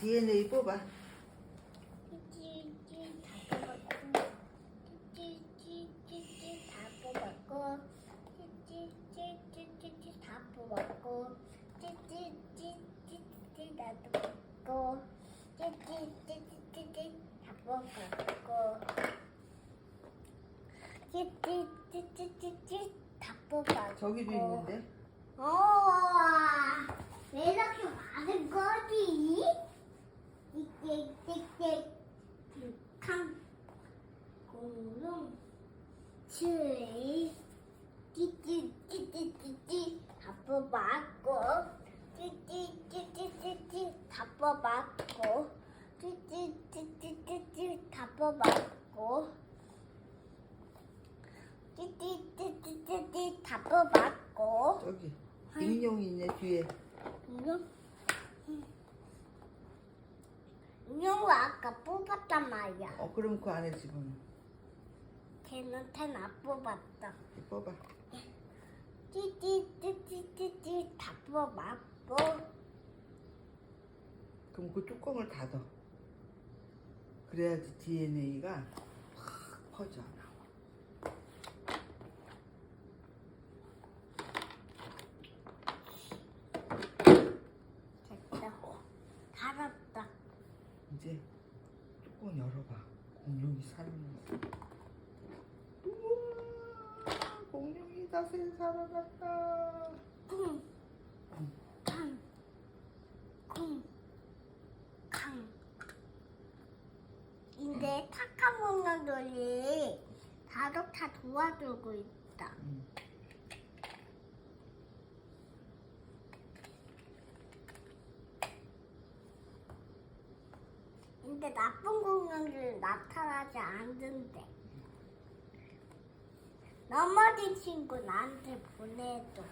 DNA 뽑아. 저기도 있는데. 어, 왜 이렇게 많은 거지? 이게 칸 공룡 칠 찌찌찌찌찌찌 다 뽑았고 찌찌찌찌찌찌 다 뽑았고 찌찌찌찌찌찌 다 뽑았고 찌찌찌찌찌찌 다 뽑았고 저기 인형이 있네 뒤에. 인형? 인형을 아까 뽑았단 말이야. 어 그럼 그 안에 지금 걔는 텐안 뽑았다. 뽑아. 찌찌찌찌찌찌 다 뽑았고 그럼 그 뚜껑을 닫아. 그래야지 DNA가 확 퍼져. 됐다. 달았다. 이제 뚜껑 열어봐. 공룡이 거. 우와, 공룡이 다시 살아났다. 쿵, 캉, 쿵, 캉. 이제 타카몽놈들이 다독 다 도와주고 있다. 응. 근데 나쁜 공룡들은 나타나지 않는데. 나머지 친구 나한테 보내줘.